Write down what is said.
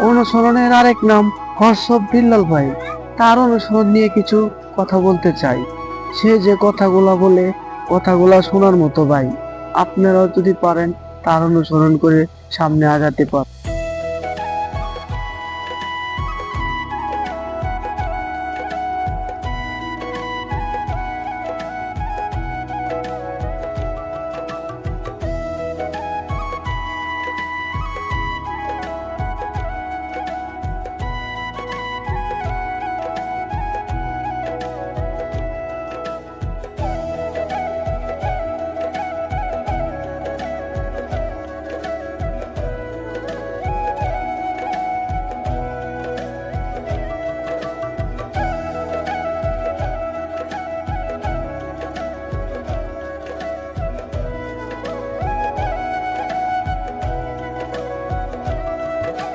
অনুসরণের আরেক নাম হর্ষব বিল্লাল ভাই। তার অনুসরণ নিয়ে কিছু কথা বলতে চাই। সে যে কথাগুলা বলে, কথাগুলা শোনার মতো ভাই। আপনারাও যদি পারেন, তার অনুসরণ করে সামনে আগাতে পারেন